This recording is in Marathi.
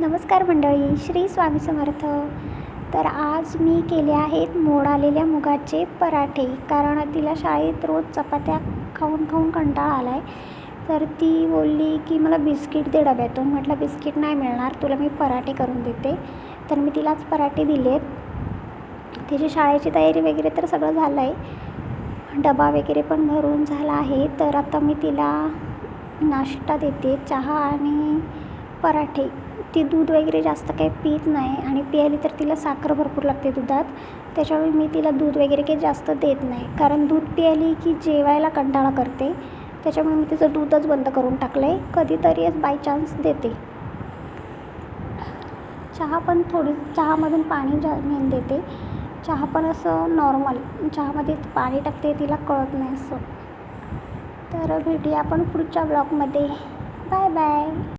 नमस्कार मंडळी श्री स्वामी समर्थ. तर आज मी केले आहेत मोड आलेल्या मुगाचे पराठे कारण तिला शाळेत रोज चपात्या खाऊन खाऊन कंटाळा आला आहे तर ती बोलली की मला बिस्किट दे डब्यातून म्हटलं बिस्किट नाही मिळणार तुला मी पराठे करून देते. तर मी तिलाच पराठे दिलेत तिची शाळेची तयारी वगैरे तर सगळं झालं आहे डबा वगैरे पण भरून झाला आहे. तर आता मी तिला नाश्ता देते चहा आणि पराठे. ती दूध वगैरे जास्त काही पित नाही आणि प्यायली तर तिला साखर भरपूर लागते दुधात. त्याच्यामुळे मी तिला दूध वगैरे काही जास्त देत नाही. कारण दूध प्यायली की जेवायला कंटाळा करते. त्याच्यामुळे मी तिचं दूधच बंद करून टाकलं आहे कधीतरीच बाय चान्स देते. चहा पण थोडी चहामधून पाणी जा मेन देते. चहा पण असं नॉर्मल चहामध्ये पाणी टाकते तिला कळत नाही असं. तर भेटूया आपण पुढच्या ब्लॉगमध्ये बाय बाय